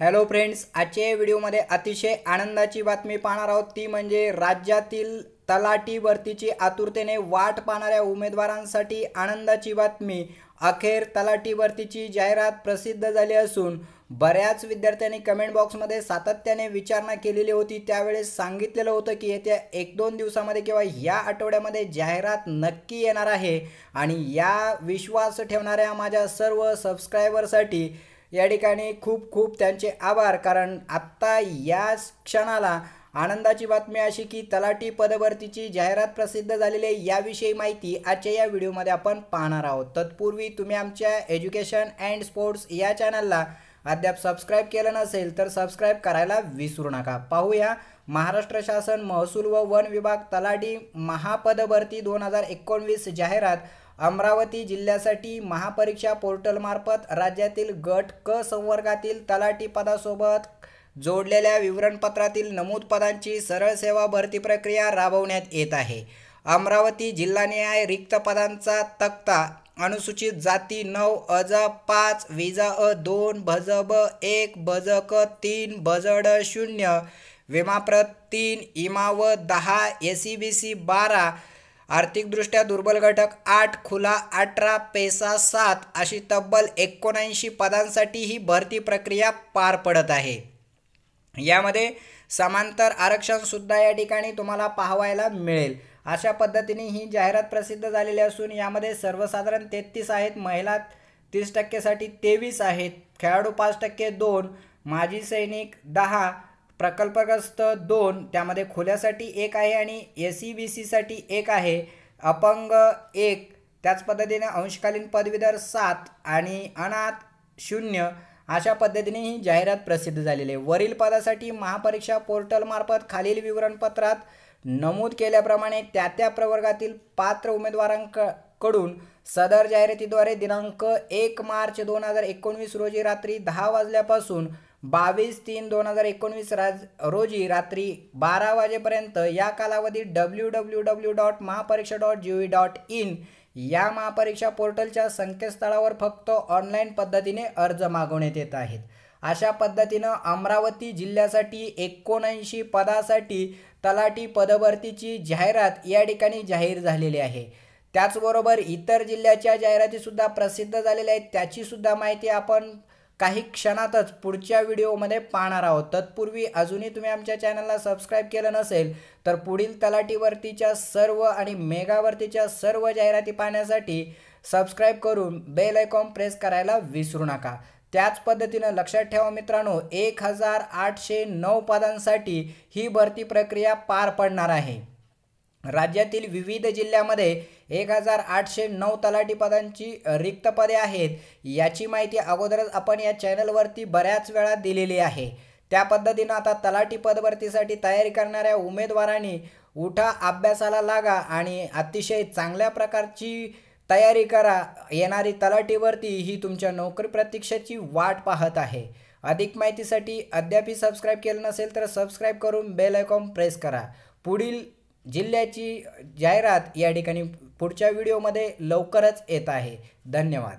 Hello friends आजच्या या व्हिडिओमध्ये अतिशय आनंदाची बातमी पाहणार आहोत. ती म्हणजे राज्यातील तलाठी भरतीची आतुरतेने वाट पाहणाऱ्या उमेदवारांसाठी आनंदाची बातमी. अखेर तलाठी भरतीची जाहिरात प्रसिद्ध झाली असून बऱ्याच विद्यार्थ्यांनी कमेंट बॉक्समध्ये सातत्याने विचारणा केलेली होती. त्यावेळेस सांगितलेलं होतं की येत्या एक दोन दिवसामध्ये किंवा या आठवड्यामध्ये जाहिरात नक्की येणार आहे. आणि या विश्वास ठेवणाऱ्या माझ्या सर्व सबस्क्रायबरसाठी या ठिकाणी खूप खूप त्यांचे आभार. कारण आत्ता या क्षणाला आनंदाची बातमी अशी की तलाठी पदभरतीची जाहिरात प्रसिद्ध झालेली आहे. याविषयी माहिती आजच्या या व्हिडिओमध्ये आपण पाहणार आहोत. तत्पूर्वी तुम्ही आमच्या एज्युकेशन अँड स्पोर्ट्स या चॅनलला अद्याप सबस्क्राईब केलं नसेल तर सबस्क्राईब करायला विसरू नका. पाहूया महाराष्ट्र शासन महसूल व वन विभाग तलाठी महापदभरती दोन हजार एकोणवीस जाहिरात अमरावती जिल्ह्यासाठी महापरीक्षा पोर्टलमार्फत राज्यातील गट क संवर्गातील तलाठी पदासोबत जोडलेल्या विवरणपत्रातील नमूद पदांची सरळ सेवा भरती प्रक्रिया राबवण्यात येत आहे. अमरावती जिल्हानिहाय रिक्त पदांचा तक्ता अनुसूचित जाती नऊ अज पाच विजा अ दोन भज ब एक भज क तीन भजड शून्य विमाप्रत तीन इमाव दहा एस सी बी सी बारा आर्थिकदृष्ट्या दुर्बल घटक आठ खुला अठरा पेसा सात अशी तब्बल एकोणऐंशी पदांसाठी ही भरती प्रक्रिया पार पडत आहे. यामध्ये समांतर आरक्षणसुद्धा या ठिकाणी तुम्हाला पाहावायला मिळेल. अशा पद्धतीने ही जाहिरात प्रसिद्ध झालेली असून यामध्ये सर्वसाधारण तेहतीस आहेत महिला तीस टक्केसाठी तेवीस आहेत खेळाडू पाच टक्के दोन माजी सैनिक दहा प्रकल्पग्रस्त दोन त्यामध्ये खोल्यासाठी एक आहे आणि एस सी बी सीसाठी एक आहे. अपंग एक त्याच पद्धतीने अंशकालीन पदवीधर सात आणि अनाथ शून्य अशा पद्धतीने ही जाहिरात प्रसिद्ध झालेली आहे. वरील पदासाठी महापरीक्षा पोर्टलमार्फत खालील विवरणपत्रात नमूद केल्याप्रमाणे त्या त्या प्रवर्गातील पात्र उमेदवारांककडून सदर जाहिरातीद्वारे दिनांक एक मार्च दोन हजार एकोणवीस रोजी रात्री दहा वाजल्यापासून बावीस तीन दोन हजार एकोणवीस राज रोजी रात्री बारा वाजेपर्यंत या कालावधीत W W W dot Mahapariksha dot G V dot in या महापरीक्षा पोर्टलच्या संकेतस्थळावर फक्त ऑनलाईन पद्धतीने अर्ज मागवण्यात येत आहेत. अशा पद्धतीनं अमरावती जिल्ह्यासाठी एकोणऐंशी पदासाठी तलाठी पदभरतीची जाहिरात या ठिकाणी जाहीर झालेली आहे. त्याचबरोबर इतर जिल्ह्याच्या जाहिरातीसुद्धा प्रसिद्ध झालेल्या आहेत. त्याचीसुद्धा माहिती आपण काही क्षणातच पुढच्या व्हिडिओमध्ये पाहणार आहोत. तत्पूर्वी अजूनही तुम्ही आमच्या चॅनलला सबस्क्राईब केलं नसेल तर पुढील तलाटीवरतीच्या सर्व आणि मेगावरतीच्या सर्व जाहिराती पाहण्यासाठी सबस्क्राईब करून बेल आयकॉन प्रेस करायला विसरू नका. त्याच पद्धतीनं लक्षात ठेवा मित्रांनो एक हजार आठशे नऊ पदांसाठी ही भरती प्रक्रिया पार पडणार आहे. राज्यातील विविध जिल्ह्यामध्ये एक हजार आठशे नऊ तलाठी पदांची रिक्त पदे आहेत. याची माहिती अगोदरच आपण या चॅनलवरती बऱ्याच वेळा दिलेली आहे. त्या पद्धतीनं आता तलाठी पदभरतीसाठी तयारी करणाऱ्या उमेदवारांनी उठा अभ्यासाला लागा आणि अतिशय चांगल्या प्रकारची तयारी करा. येणारी तलाठीवरती ही तुमच्या नोकरी प्रतीक्षेची वाट पाहत आहे. अधिक माहितीसाठी अद्यापही सबस्क्राईब केलं नसेल तर सबस्क्राईब करून बेल आयकॉन प्रेस करा. पुढील जिल्ह्याची जाहिरात या ठिकाणी पुढच्या व्हिडिओमध्ये लवकरच येत आहे. धन्यवाद.